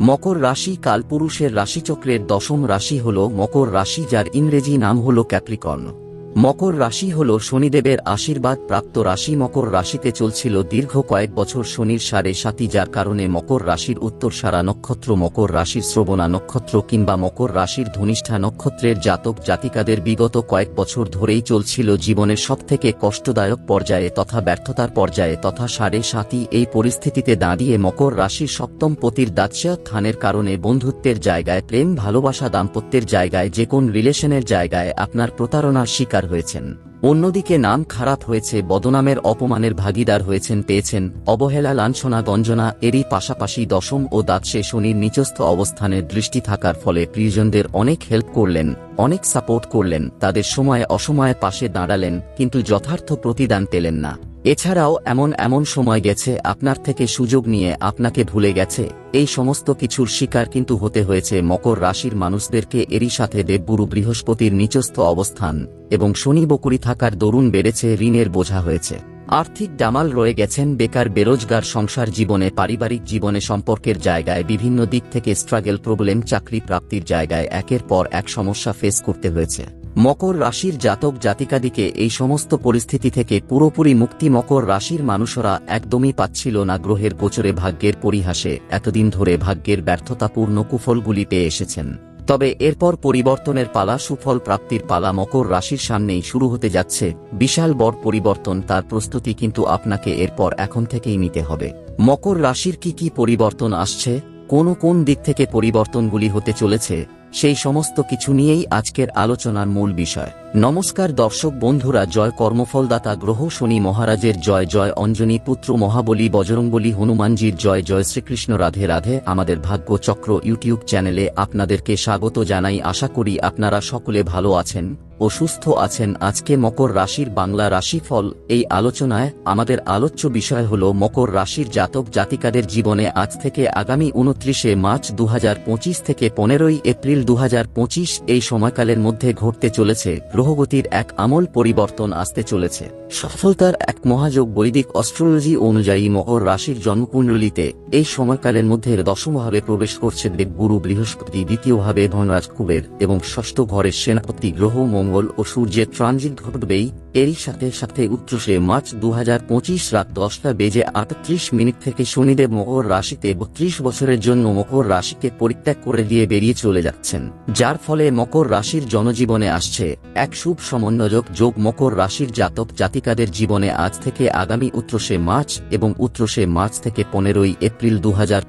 মকর রাশি কালপুরুষের রাশিচক্রের দশম রাশি হল মকর রাশি যার ইংরেজি নাম হল ক্যাপ্রিকর্ন। মকর রাশি হল শনিদেবের আশীর্বাদ প্রাপ্ত রাশি। মকর রাশিতে চলছিল দীর্ঘ কয়েক বছর শনির সাড়ে সাতি যার কারণে মকর রাশির উত্তর সারা নক্ষত্র, মকর রাশির শ্রবণা নক্ষত্র কিংবা মকর রাশির ধনিষ্ঠা নক্ষত্রের জাতক জাতিকাদের বিগত কয়েক বছর ধরেই চলছিল জীবনের সবথেকে কষ্টদায়ক পর্যায়ে তথা ব্যর্থতার পর্যায়ে তথা সাড়ে সাতি এই পরিস্থিতিতে দাঁড়িয়ে মকর রাশির সপ্তম পতির দাচ্যা থানের কারণে বন্ধুত্বের জায়গায়, প্রেম, ভালোবাসা, দাম্পত্যের জায়গায়, যে কোন রিলেশনের জায়গায় আপনার প্রতারণার শিকার হয়েছেন। অন্যদিকে নাম খারাপ হয়েছে, বদনামের অপমানের ভাগিদার হয়েছেন, পেয়েছেন অবহেলা লাঞ্ছনা, গঞ্জনা, এরই পাশাপাশি দশম ও দাঁতশে শনির নিচস্থ অবস্থানের দৃষ্টি থাকার ফলে প্রিয়জনদের অনেক হেল্প করলেন, অনেক সাপোর্ট করলেন, তাদের সময়ে অসময়ে পাশে দাঁড়ালেন, কিন্তু যথার্থ প্রতিদান পেলেন না। এছাড়াও এমন এমন সময় গেছে আপনার থেকে সুযোগ নিয়ে আপনাকে ভুলে গেছে। এই সমস্ত কিছুর শিকার কিন্তু হতে হয়েছে মকর রাশির মানুষদেরকে এরই সাথে দেবগুরু বৃহস্পতির নিচস্থ অবস্থান এবং শনি বকুরি থাকার দরুন বেড়েছে ঋণের বোঝা হয়েছে। আর্থিক ডামাল রয়ে গেছেন বেকার বেরোজগার সংসার জীবনে পারিবারিক জীবনে সম্পর্কের জায়গায় বিভিন্ন দিক থেকে স্ট্রাগল প্রবলেম চাকরি প্রাপ্তির জায়গায় একের পর এক সমস্যা ফেস করতে হয়েছে। মকর রাশির জাতক জাতিকাদিকে এই সমস্ত পরিস্থিতি থেকে পুরোপুরি মুক্তি মকর রাশির মানুষরা একদমই পাচ্ছিল না গ্রহের গোচরে ভাগ্যের পরিহাসে। এতদিন ধরে ভাগ্যের ব্যর্থতাপূর্ণ কুফলগুলি পেয়ে এসেছেন। তবে এরপর পরিবর্তনের পালা, সুফল প্রাপ্তির পালা মকর রাশির সামনেই শুরু হতে যাচ্ছে। বিশাল বড় পরিবর্তন তার প্রস্তুতি কিন্তু আপনাকে এরপর এখন থেকেই নিতে হবে। মকর রাশির কি কি পরিবর্তন আসছে? কোন কোন দিক থেকে পরিবর্তনগুলি হতে চলেছে? সেই সমস্ত কিছু নিয়েই আজকের আলোচনার মূল বিষয়। নমস্কার দর্শক বন্ধুরা, জয় কর্মফলদাতা গ্রহ শনি মহারাজের জয় জয় অঞ্জনী পুত্র মহাবলী বজরংবলী হনুমানজির জয় জয় শ্রীকৃষ্ণ রাধে রাধে আমাদের ভাগ্য চক্র ইউটিউব চ্যানেলে আপনাদেরকে স্বাগত জানাই। আশা করি আপনারা সকলে ভালো আছেন। ও সুস্থ আছেন আজকে মকর রাশির বাংলা রাশিফল। এই আলোচনায় আমাদের আলোচ্য বিষয় হল মকর রাশির জাতক জাতিকাদের জীবনে আজ থেকে আগামী উনত্রিশে মার্চ দুহাজার পঁচিশ থেকে পনেরোই এপ্রিল দুহাজার পঁচিশ এই সময়কালের মধ্যে ঘটতে চলেছে। গ্রহগতির এক আমল পরিবর্তন আসতে চলেছে। সফলতার এক মহাযোগ বৈদিক অস্ট্রোলজি অনুযায়ী মকর রাশির জন্মকুণ্ডলিতে, এই সময়কালের মধ্যে দশমভাবে প্রবেশ করছে দেবগুরু বৃহস্পতি, দ্বিতীয়ভাবে ধনরাজ কুবের এবং ষষ্ঠ ঘরের সেনাপতি গ্রহ মঙ্গল ও সূর্যের ট্রানজিট ঘটবেই। এরই সাথে সাথে উত্তরসে মার্চ দুহাজার পঁচিশ রাত দশটা বেজে আটত্রিশ মিনিট থেকে শনিদেব মকর রাশিতে বত্রিশ বছরের জন্য মকর রাশিকে পরিত্যাগ করে দিয়ে বেরিয়ে চলে যাচ্ছেন, যার ফলে মকর রাশির জনজীবনে আসছে এক শুভ সমন্বয়ক যোগ মকর রাশির জাতক জাতিকাদের জীবনে আজ থেকে আগামী উত্তরসে মার্চ এবং উত্তরসে মার্চ থেকে পনেরোই এপ্রিল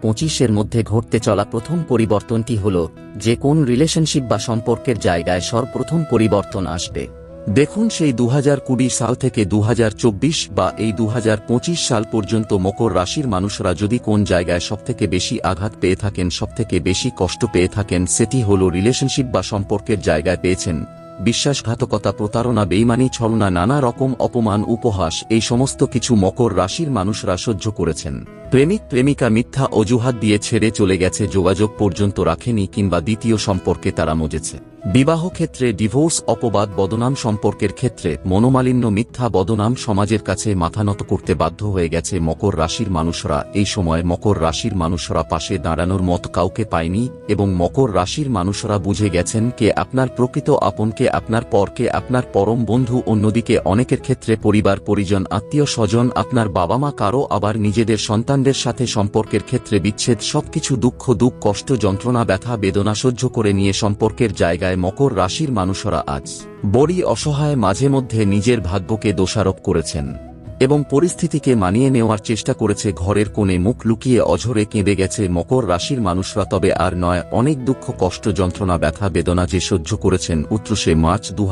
পঁচিশ এর মধ্যে ঘটতে চলা প্রথম পরিবর্তনটি হল যে কোন রিলেশনশিপ বা সম্পর্কের জায়গায় সর্বপ্রথম পরিবর্তন আসবে। দেখুন সেই দুহাজার কুড়ি সাল থেকে দুহাজার চব্বিশ বা এই দুহাজার পঁচিশ সাল পর্যন্ত মকর রাশির মানুষরা যদি কোন জায়গায় সবথেকে বেশি আঘাত পেয়ে থাকেন, সবথেকে বেশি কষ্ট পেয়ে থাকেন, সেটি হল রিলেশনশিপ বা সম্পর্কের জায়গায় পেয়েছেন। বিশ্বাসঘাতকতা প্রতারণা বেইমানি ছলনা নানা রকম অপমান উপহাস এই সমস্ত কিছু মকর রাশির মানুষরা সহ্য করেছেন। প্রেমিক, প্রেমিকা মিথ্যা অজুহাত দিয়ে ছেড়ে চলে গেছে, যোগাযোগ পর্যন্ত রাখেনি কিংবা দ্বিতীয় সম্পর্কে তারা মজেছে। বিবাহ ক্ষেত্রে ডিভোর্স, অপবাদ, বদনাম সম্পর্কের ক্ষেত্রে মনোমালিন্য, মিথ্যা বদনাম সমাজের কাছে মাথা নত করতে বাধ্য হয়ে গেছে মকর রাশির মানুষরা। এই সময় মকর রাশির মানুষরা পাশে দাঁড়ানোর মত কাউকে পায়নি এবং মকর রাশির মানুষরা বুঝে গেছেন কে আপনার প্রকৃত আপনকে আপনার পরকে আপনার পরম বন্ধু। অন্যদিকে অনেকের ক্ষেত্রে পরিবার, পরিজন আত্মীয় স্বজন আপনার বাবা মা কারও আবার নিজেদের সন্তানদের সাথে সম্পর্কের ক্ষেত্রে বিচ্ছেদ, সবকিছু দুঃখ দুঃখ, কষ্ট, যন্ত্রণা, ব্যথা, বেদনা সহ্য করে নিয়ে সম্পর্কের জায়গায় মকর রাশির মানুষরা আজ বড়ি অসহায়, মাঝে মধ্যে নিজের ভাগ্যকে দোষারোপ করেছেন। এবং পরিস্থিতিকে মানিয়ে নেওয়ার চেষ্টা করেছে ঘরের কোণে মুখ লুকিয়ে অঝরে কেঁদে গেছে মকর রাশির মানুষরা, তবে আর নয়, অনেক দুঃখ, কষ্ট, যন্ত্রণা, ব্যথা, বেদনা যে সহ্য করেছেন। উত্তরসে মার্চ দু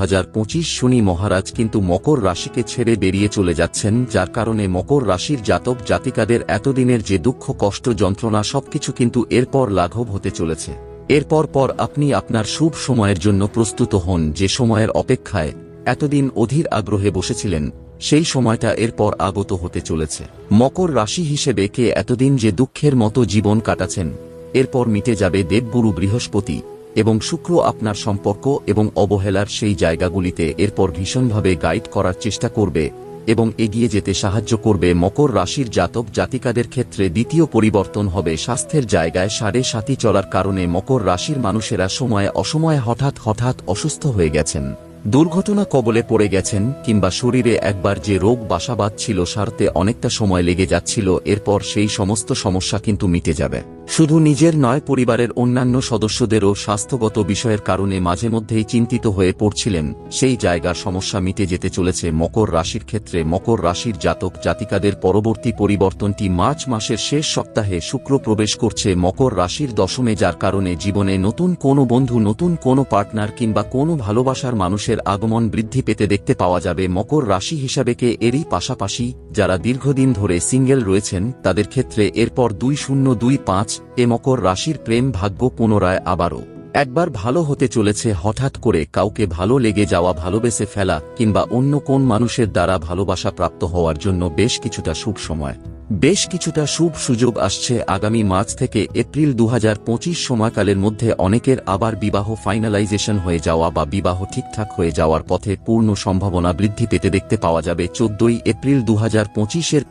শনি মহারাজ কিন্তু মকর রাশিকে ছেড়ে বেরিয়ে চলে যাচ্ছেন, যার কারণে মকর রাশির জাতক জাতিকাদের এতদিনের যে দুঃখ, কষ্ট, যন্ত্রণা সবকিছু কিন্তু এরপর লাঘব হতে চলেছে। এরপর পর আপনি আপনার শুভ সময়ের জন্য প্রস্তুত হন, যে সময়ের অপেক্ষায় এতদিন অধীর আগ্রহে বসেছিলেন। সেই সময়টা এরপর আগত হতে চলেছে। মকর রাশি হিসেবে কে এতদিন যে দুঃখের মতো জীবন কাটাছেন, এরপর মিটে যাবে দেবগুরু বৃহস্পতি এবং শুক্র আপনার সম্পর্ক এবং অবহেলার সেই জায়গাগুলিতে এরপর ভীষণভাবে গাইড করার চেষ্টা করবে এবং এগিয়ে যেতে সাহায্য করবে। মকর রাশির জাতক জাতিকাদের ক্ষেত্রে দ্বিতীয় পরিবর্তন হবে স্বাস্থ্যের জায়গায় সাড়ে সাতি চলার কারণে মকর রাশির মানুষেরা সময়ে অসময়ে হঠাৎ হঠাৎ অসুস্থ হয়ে গেছেন। দুর্ঘটনা কবলে পড়ে গেছেন কিংবা শরীরে একবার যে রোগ বাসাবাদ ছিল সারতে অনেকটা সময় লেগে যাচ্ছিল, এরপর সেই সমস্ত সমস্যা কিন্তু মিটে যাবে। শুধু নিজের নয়, পরিবারের অন্যান্য সদস্যদেরও স্বাস্থ্যগত বিষয়ের কারণে মাঝে মধ্যেই চিন্তিত হয়ে পড়ছিলেন। সেই জায়গার সমস্যা মিটে যেতে চলেছে মকর রাশির ক্ষেত্রে। মকর রাশির জাতক জাতিকাদের পরবর্তী পরিবর্তনটি মার্চ মাসের শেষ সপ্তাহে শুক্র প্রবেশ করছে মকর রাশির দশমে, যার কারণে জীবনে নতুন কোনো বন্ধু, নতুন কোনো পার্টনার কিংবা কোনো ভালোবাসার মানুষের আগমন বৃদ্ধি পেতে দেখতে পাওয়া যাবে মকর রাশি হিসাবে কে এরই পাশাপাশি, যারা দীর্ঘদিন ধরে সিঙ্গেল রয়েছেন, তাদের ক্ষেত্রে এরপর দুই শূন্য দুই পাঁচ, এ মকর রাশির প্রেম ভাগ্য পুনরায় আবারও। একবার ভালো হতে চলেছে হঠাৎ করে কাউকে ভালো লেগে যাওয়া, ভালোবেসে ফেলা কিংবা অন্য কোন মানুষের দ্বারা ভালোবাসা প্রাপ্ত হওয়ার জন্য বেশ কিছুটা শুভ সময়। বেশ কিছুটা শুভ সুযোগ আসছে আগামী মার্চ থেকে এপ্রিল দু হাজার পঁচিশ সময়কালের মধ্যে অনেকের আবার বিবাহ ফাইনালাইজেশন হয়ে যাওয়া বা বিবাহ ঠিকঠাক হয়ে যাওয়ার পথে পূর্ণ সম্ভাবনা বৃদ্ধি পেতে দেখতে পাওয়া যাবে। চোদ্দই এপ্রিল দু হাজার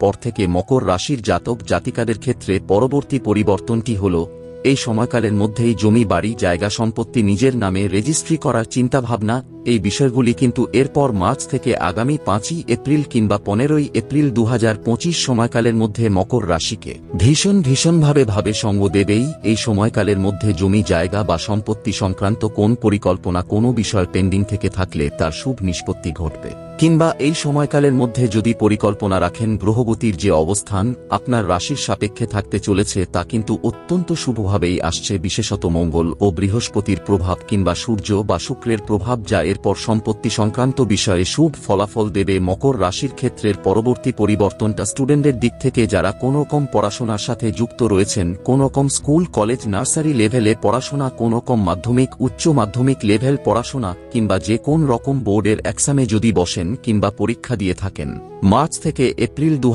পর থেকে মকর রাশির জাতক জাতিকাদের ক্ষেত্রে পরবর্তী পরিবর্তনটি হল এই সময়কালের মধ্যেই জমি, বাড়ি, জায়গা সম্পত্তি নিজের নামে রেজিস্ট্রি করার চিন্তাভাবনা, এই বিষয়গুলি কিন্তু এরপর মার্চ থেকে আগামী পাঁচই এপ্রিল কিংবা পনেরোই এপ্রিল দুহাজার পঁচিশ সময়কালের মধ্যে মকর রাশিকে ভীষণ ভীষণভাবে ভাবে সঙ্গ দেবেই। এই সময়কালের মধ্যে জমি, জায়গা বা সম্পত্তি সংক্রান্ত কোন পরিকল্পনা, কোনো বিষয় পেন্ডিং থেকে থাকলে তার শুভ নিষ্পত্তি ঘটবে। কিংবা এই সময়কালের মধ্যে যদি পরিকল্পনা রাখেন গ্রহগতির যে অবস্থান আপনার রাশির সাপেক্ষে থাকতে চলেছে তা কিন্তু অত্যন্ত শুভভাবেই আসছে, বিশেষত মঙ্গল ও বৃহস্পতির প্রভাব কিংবা সূর্য বা শুক্রের প্রভাব যা এরপর সম্পত্তি সংক্রান্ত বিষয়ে শুভ ফলাফল দেবে। মকর রাশির ক্ষেত্রের পরবর্তী পরিবর্তনটা স্টুডেন্টদের দিক থেকে যারা কোনো রকম পড়াশোনার সাথে যুক্ত রয়েছেন, কোন রকম স্কুল, কলেজ, নার্সারি লেভেলে পড়াশোনা, কোন রকম মাধ্যমিক, উচ্চ মাধ্যমিক লেভেল পড়াশোনা কিংবা যে কোন রকম বোর্ডের এক্সামে যদি বসেন কিংবা পরীক্ষা দিয়ে থাকেন। মার্চ থেকে এপ্রিল দু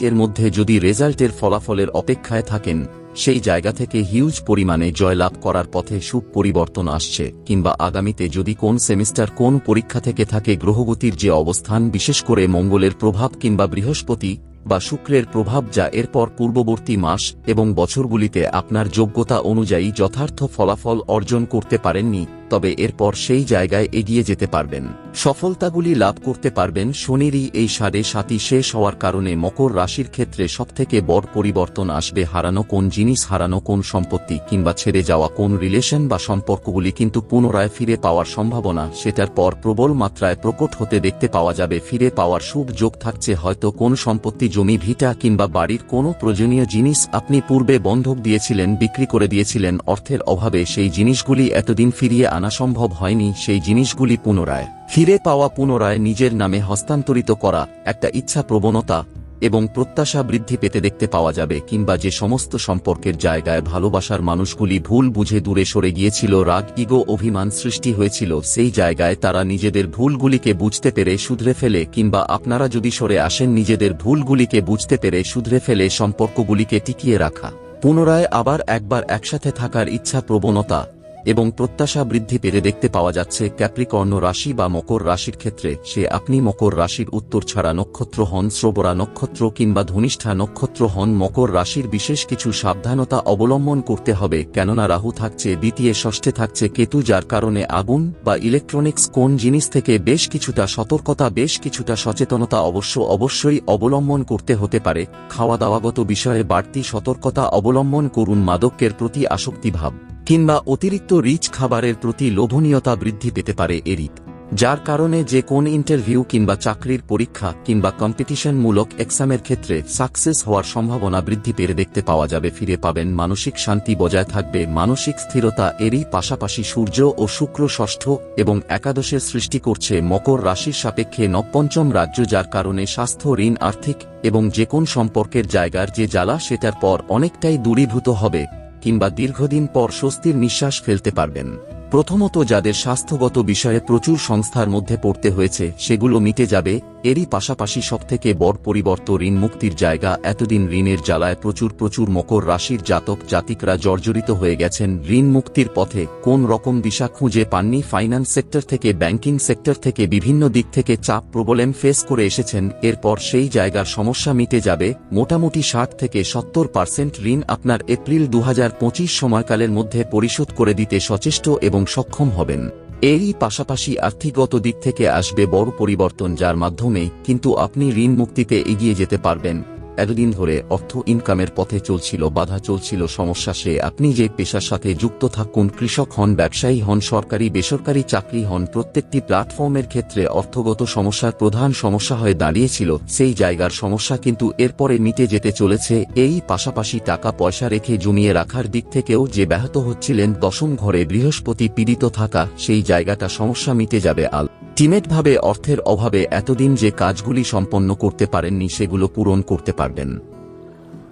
এর মধ্যে যদি রেজাল্টের ফলাফলের অপেক্ষায় থাকেন, সেই জায়গা থেকে হিউজ পরিমাণে জয়লাভ করার পথে সুখ পরিবর্তন আসছে কিংবা আগামীতে যদি কোন সেমিস্টার কোন পরীক্ষা থেকে থাকে গ্রহগতির যে অবস্থান, বিশেষ করে মঙ্গলের প্রভাব কিংবা বৃহস্পতি বা শুক্রের প্রভাব যা এরপর পূর্ববর্তী মাস এবং বছরগুলিতে আপনার যোগ্যতা অনুযায়ী যথার্থ ফলাফল অর্জন করতে পারেননি তবে এরপর সেই জায়গায় এগিয়ে যেতে পারবেন। সফলতাগুলি লাভ করতে পারবেন শনিরই এই সাড়ে সাতি শেষ হওয়ার কারণে মকর রাশির ক্ষেত্রে সবথেকে বড় পরিবর্তন আসবে হারানো কোন জিনিস, হারানো কোন সম্পত্তি কিংবা ছেড়ে যাওয়া কোন রিলেশন বা সম্পর্কগুলি কিন্তু পুনরায় ফিরে পাওয়ার সম্ভাবনা, সেটার পর প্রবল মাত্রায় প্রকট হতে দেখতে পাওয়া যাবে। ফিরে পাওয়ার শুভ যোগ থাকছে হয়তো কোন সম্পত্তি, জমি, ভিটা কিংবা বাড়ির কোনো প্রয়োজনীয় জিনিস আপনি পূর্বে বন্ধক দিয়েছিলেন, বিক্রি করে দিয়েছিলেন, অর্থের অভাবে সেই জিনিসগুলি এতদিন ফিরিয়ে আনা সম্ভব হয়নি সেই জিনিসগুলি পুনরায়। ফিরে পাওয়া পুনরায় নিজের নামে হস্তান্তরিত করা একটা ইচ্ছা প্রবণতা এবং প্রত্যাশা বৃদ্ধি পেতে দেখতে পাওয়া যাবে কিংবা যে সমস্ত সম্পর্কের জায়গায় ভালোবাসার মানুষগুলি ভুল বুঝে দূরে সরে গিয়েছিল, রাগ, ইগো, অভিমান সৃষ্টি হয়েছিল, সেই জায়গায় তারা নিজেদের ভুলগুলিকে বুঝতে পেরে শুধরে ফেলে কিংবা আপনারা যদি সরে আসেন নিজেদের ভুলগুলিকে বুঝতে পেরে শুধরে ফেলে সম্পর্কগুলিকে টিকিয়ে রাখা। পুনরায় আবার একবার একসাথে থাকার ইচ্ছা প্রবণতা এবং প্রত্যাশা বৃদ্ধি পেতে দেখতে পাওয়া যাচ্ছে, ক্যাপ্রিকর্ণ রাশি বা মকর রাশির ক্ষেত্রে সে আপনি মকর রাশির উত্তর ছাড়া নক্ষত্র হন, শ্রবরা নক্ষত্র কিংবা ধনিষ্ঠা নক্ষত্র হন, মকর রাশির বিশেষ কিছু সাবধানতা অবলম্বন করতে হবে, কেননা রাহু থাকছে, দ্বিতীয় ষষ্ঠে থাকছে কেতু, যার কারণে আগুন বা ইলেকট্রনিক্স কোন জিনিস থেকে বেশ কিছুটা সতর্কতা, বেশ কিছুটা সচেতনতা অবশ্য অবশ্যই অবলম্বন করতে হতে পারে। খাওয়া দাওয়াগত বিষয়ে বাড়তি সতর্কতা অবলম্বন করুন, মাদকের প্রতি আসক্তিভাব। কিংবা অতিরিক্ত রিচ খাবারের প্রতি লোভনীয়তা বৃদ্ধি পেতে পারে এরিত যার কারণে যে কোন ইন্টারভিউ কিংবা চাকরির পরীক্ষা কিংবা কম্পিটিশনমূলক এক্সামের ক্ষেত্রে সাকসেস হওয়ার সম্ভাবনা বৃদ্ধি পেরে দেখতে পাওয়া যাবে। ফিরে পাবেন মানসিক শান্তি বজায় থাকবে, মানসিক স্থিরতা এরই পাশাপাশি সূর্য ও শুক্র ষষ্ঠ এবং একাদশের সৃষ্টি করছে মকর রাশির সাপেক্ষে নবপঞ্চম রাজ্য, যার কারণে স্বাস্থ্য, ঋণ, আর্থিক এবং যে কোন সম্পর্কের জায়গার যে জ্বালা সেটার পর অনেকটাই দূরীভূত হবে। কিংবা দীর্ঘদিন পর স্বস্তির নিঃশ্বাস ফেলতে পারবেন। প্রথমত যাদের স্বাস্থ্যগত বিষয়ে প্রচুর সংস্থার মধ্যে পড়তে হয়েছে, সেগুলো মিটে যাবে এরই পাশাপাশি সবথেকে বড় পরিবর্ত ঋণ মুক্তির জায়গা, এতদিন ঋণের জ্বালায় প্রচুর প্রচুর মকর রাশির জাতক, জাতিকরা জর্জরিত হয়ে গেছেন। ঋণ মুক্তির পথে কোন রকম দিশা খুঁজে পাননি? ফাইন্যান্স সেক্টর থেকে ব্যাংকিং সেক্টর থেকে, বিভিন্ন দিক থেকে চাপ প্রবলেম ফেস করে এসেছেন। এরপর সেই জায়গার সমস্যা মিটে যাবে। মোটামুটি ষাট থেকে সত্তর পার্সেন্ট ঋণ আপনার এপ্রিল দুহাজার পঁচিশ সময়কালের মধ্যে পরিশোধ করে দিতে সচেষ্ট এবং সক্ষম হবেন। এরই পাশাপাশি আর্থিকগত দিক থেকে আসবে বড় পরিবর্তন যার মাধ্যমে কিন্তু আপনি ঋণ মুক্তিতে এগিয়ে যেতে পারবেন। এতদিন ধরে অর্থ ইনকামের পথে চলছিল, বাধা চলছিল, সমস্যা সে আপনি যে পেশার সাথে যুক্ত থাকুন, কৃষক হন, ব্যবসায়ী হন, সরকারি, বেসরকারি চাকরি হন, প্রত্যেকটি প্ল্যাটফর্মের ক্ষেত্রে অর্থগত সমস্যার প্রধান সমস্যা হয়ে দাঁড়িয়েছিল, সেই জায়গার সমস্যা কিন্তু এরপরে মিটে যেতে চলেছে, এই পাশাপাশি টাকা পয়সা রেখে জমিয়ে রাখার দিক থেকেও যে ব্যাহত হচ্ছিলেন দশম ঘরে বৃহস্পতি পীড়িত থাকা, সেই জায়গাটা সমস্যা মিটে যাবে আল টিমেটভাবে অর্থের অভাবে এতদিন যে কাজগুলি সম্পন্ন করতে পারেননি সেগুলো পূরণ করতে পারবেন।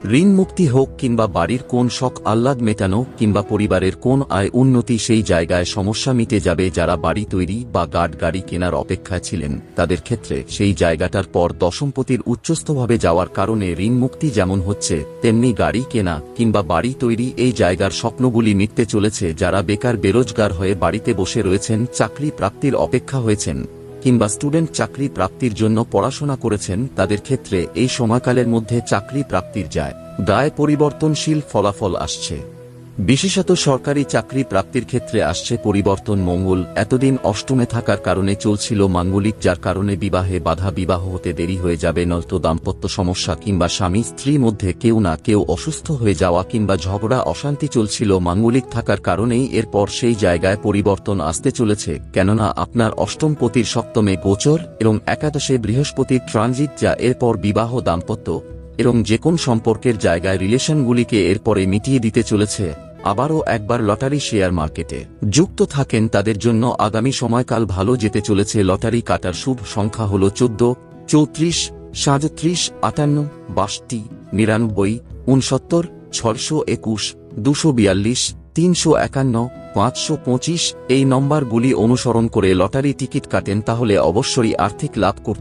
ঋণ মুক্তি হোক কিংবা বাড়ির কোন শখ আহ্লাদ মেটানো কিংবা পরিবারের কোন আয় উন্নতি সেই জায়গায় সমস্যা মিটে যাবে যারা বাড়ি তৈরি বা গার্ড গাড়ি কেনার অপেক্ষায় ছিলেন, তাদের ক্ষেত্রে সেই জায়গাটার পর দশমপতির উচ্চস্থভাবে যাওয়ার কারণে ঋণ মুক্তি যেমন হচ্ছে, তেমনি গাড়ি কেনা কিংবা বাড়ি তৈরি এই জায়গার স্বপ্নগুলি মিটতে চলেছে যারা বেকার বেরোজগার হয়ে বাড়িতে বসে রয়েছেন, চাকরি প্রাপ্তির অপেক্ষা হয়েছেন। কিংবা স্টুডেন্ট চাকরি প্রাপ্তির জন্য পড়াশোনা করেছেন, তাদের ক্ষেত্রে এই সময়কালের মধ্যে চাকরি প্রাপ্তির যায়। দায় পরিবর্তনশীল ফলাফল আসছে। বিশেষত সরকারি চাকরি প্রাপ্তির ক্ষেত্রে আসছে পরিবর্তন মঙ্গল। এতদিন অষ্টমে থাকার কারণে চলছিল মাঙ্গলিক, যার কারণে বিবাহে বাধা বিবাহ হতে দেরি হয়ে যাবে, নয়তো দাম্পত্য সমস্যা কিংবা স্বামী স্ত্রীর মধ্যে কেউ না কেউ অসুস্থ হয়ে যাওয়া কিংবা ঝগড়া, অশান্তি চলছিল মাঙ্গলিক থাকার কারণেই। এরপর সেই জায়গায় পরিবর্তন আসতে চলেছে। কেননা আপনার অষ্টম পতির সপ্তমে গোচর এবং একাদশে বৃহস্পতির ট্রানজিট, যা এরপর বিবাহ, দাম্পত্য এবং যে কোন সম্পর্কের জায়গায় রিলেশনগুলিকে এরপরে মিটিয়ে দিতে চলেছে। আবারও একবার লটারি শেয়ার মার্কেটে। যুক্ত থাকেন তাদের জন্য আগামী সময়কাল ভালো যেতে চলেছে লটারি কাটার শুভ সংখ্যা হল চোদ্দ, চৌত্রিশ, সাঁত্রিশ, আটান্ন, বাষট্টি, নিরানব্বই উনসত্তর ছশো একুশ, দুশো বিয়াল্লিশ, তিনশো একান্ন, পাঁচশো পঁচিশ এই নম্বরগুলি অনুসরণ করে লটারি টিকিট কাটেন তাহলে অবশ্যই আর্থিক লাভ করতে